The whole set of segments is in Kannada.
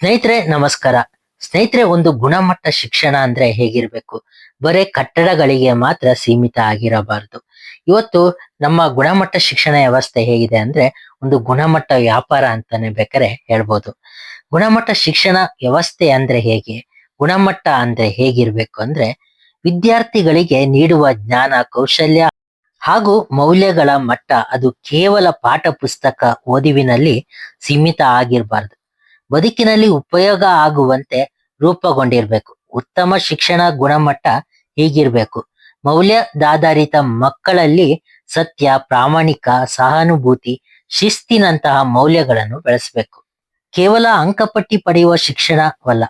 ಸ್ನೇಹಿತರೆ, ನಮಸ್ಕಾರ. ಸ್ನೇಹಿತರೆ, ಒಂದು ಗುಣಮಟ್ಟ ಶಿಕ್ಷಣ ಅಂದ್ರೆ ಹೇಗಿರ್ಬೇಕು? ಬರೇ ಕಟ್ಟಡಗಳಿಗೆ ಮಾತ್ರ ಸೀಮಿತ ಆಗಿರಬಾರದು. ಇವತ್ತು ನಮ್ಮ ಗುಣಮಟ್ಟ ಶಿಕ್ಷಣ ವ್ಯವಸ್ಥೆ ಹೇಗಿದೆ ಅಂದ್ರೆ ಒಂದು ಗುಣಮಟ್ಟ ವ್ಯಾಪಾರ ಅಂತಾನೆ ಬೇಕಾರೆ ಹೇಳ್ಬೋದು. ಗುಣಮಟ್ಟ ಶಿಕ್ಷಣ ವ್ಯವಸ್ಥೆ ಅಂದ್ರೆ ಹೇಗೆ? ಗುಣಮಟ್ಟ ಅಂದ್ರೆ ಹೇಗಿರ್ಬೇಕು ಅಂದ್ರೆ ವಿದ್ಯಾರ್ಥಿಗಳಿಗೆ ನೀಡುವ ಜ್ಞಾನ, ಕೌಶಲ್ಯ ಹಾಗೂ ಮೌಲ್ಯಗಳ ಮಟ್ಟ ಅದು ಕೇವಲ ಪಾಠ ಪುಸ್ತಕ ಓದಿವಿನಲ್ಲಿ ಸೀಮಿತ ಆಗಿರಬಾರ್ದು. ಬದುಕಿನಲ್ಲಿ ಉಪಯೋಗ ಆಗುವಂತೆ ರೂಪುಗೊಂಡಿರ್ಬೇಕು. ಉತ್ತಮ ಶಿಕ್ಷಣ ಗುಣಮಟ್ಟ ಹೀಗಿರ್ಬೇಕು. ಮೌಲ್ಯದಾಧಾರಿತ ಮಕ್ಕಳಲ್ಲಿ ಸತ್ಯ, ಪ್ರಾಮಾಣಿಕ, ಸಹಾನುಭೂತಿ, ಶಿಸ್ತಿನಂತಹ ಮೌಲ್ಯಗಳನ್ನು ಬೆಳೆಸಬೇಕು. ಕೇವಲ ಅಂಕಪಟ್ಟಿ ಪಡೆಯುವ ಶಿಕ್ಷಣವಲ್ಲ,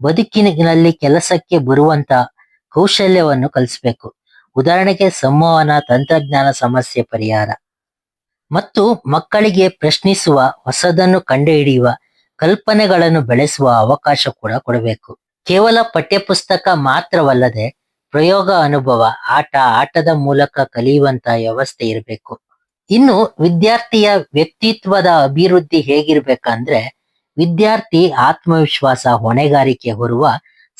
ಬದುಕಿನಲ್ಲಿ ಕೆಲಸಕ್ಕೆ ಬರುವಂತ ಕೌಶಲ್ಯವನ್ನು ಕಲಿಸಬೇಕು. ಉದಾಹರಣೆಗೆ ಸಂವಹನ, ತಂತ್ರಜ್ಞಾನ ಸಮಸ್ಯೆ ಪರಿಹಾರ. ಮತ್ತು ಮಕ್ಕಳಿಗೆ ಪ್ರಶ್ನಿಸುವ, ಹೊಸದನ್ನು ಕಂಡುಹಿಡಿಯುವ ಕಲ್ಪನೆಗಳನ್ನು ಬೆಳೆಸುವ ಅವಕಾಶ ಕೂಡ ಕೊಡಬೇಕು. ಕೇವಲ ಪಠ್ಯಪುಸ್ತಕ ಮಾತ್ರವಲ್ಲದೆ ಪ್ರಯೋಗ ಅನುಭವ, ಆಟ, ಆಟದ ಮೂಲಕ ಕಲಿಯುವಂತ ವ್ಯವಸ್ಥೆ ಇರಬೇಕು. ಇನ್ನು ವಿದ್ಯಾರ್ಥಿಯ ವ್ಯಕ್ತಿತ್ವದ ಅಭಿವೃದ್ಧಿ ಹೇಗಿರ್ಬೇಕಂದ್ರೆ, ವಿದ್ಯಾರ್ಥಿ ಆತ್ಮವಿಶ್ವಾಸ ಹೊಣೆಗಾರಿಕೆ ಹೊರುವ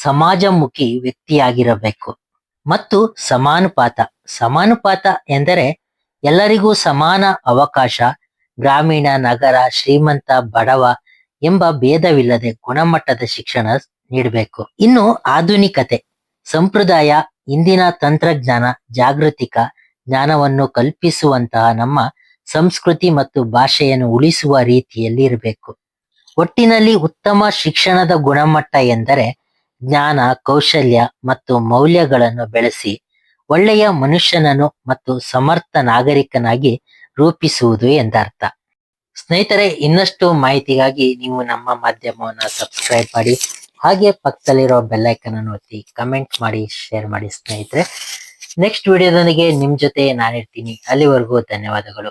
ಸಮಾಜಮುಖಿ ವ್ಯಕ್ತಿಯಾಗಿರಬೇಕು. ಮತ್ತು ಸಮಾನುಪಾತ ಸಮಾನುಪಾತ ಎಂದರೆ ಎಲ್ಲರಿಗೂ ಸಮಾನ ಅವಕಾಶ, ಗ್ರಾಮೀಣ, ನಗರ, ಶ್ರೀಮಂತ, ಬಡವ ಎಂಬ ಭೇದವಿಲ್ಲದೆ ಗುಣಮಟ್ಟದ ಶಿಕ್ಷಣ ನೀಡಬೇಕು. ಇನ್ನು ಆಧುನಿಕತೆ, ಸಂಪ್ರದಾಯ, ಇಂದಿನ ತಂತ್ರಜ್ಞಾನ, ಜಾಗೃತಿಕ ಜ್ಞಾನವನ್ನು ಕಲ್ಪಿಸುವಂತಹ ನಮ್ಮ ಸಂಸ್ಕೃತಿ ಮತ್ತು ಭಾಷೆಯನ್ನು ಉಳಿಸುವ ರೀತಿಯಲ್ಲಿ ಇರಬೇಕು. ಒಟ್ಟಿನಲ್ಲಿ ಉತ್ತಮ ಶಿಕ್ಷಣದ ಗುಣಮಟ್ಟ ಎಂದರೆ ಜ್ಞಾನ, ಕೌಶಲ್ಯ ಮತ್ತು ಮೌಲ್ಯಗಳನ್ನು ಬೆಳೆಸಿ ಒಳ್ಳೆಯ ಮನುಷ್ಯನನ್ನು ಮತ್ತು ಸಮರ್ಥ ನಾಗರಿಕನಾಗಿ ರೂಪಿಸುವುದು ಎಂದರ್ಥ. ಸ್ನೇಹಿತರೆ, ಇನ್ನಷ್ಟು ಮಾಹಿತಿಗಾಗಿ ನೀವು ನಮ್ಮ ಮಾಧ್ಯಮವನ್ನ ಸಬ್ಸ್ಕ್ರೈಬ್ ಮಾಡಿ, ಹಾಗೆ ಪಕ್ಕದಲ್ಲಿರೋ ಬೆಲ್ಲೈಕನ್ ಅನ್ನು ಒತ್ತಿ ಕಮೆಂಟ್ ಮಾಡಿ ಶೇರ್ ಮಾಡಿ ಸ್ನೇಹಿತರೆ. ನೆಕ್ಸ್ಟ್ ವಿಡಿಯೋದೊಂದಿಗೆ ನಿಮ್ ಜೊತೆ ನಾನಿರ್ತೀನಿ. ಅಲ್ಲಿವರೆಗೂ ಧನ್ಯವಾದಗಳು.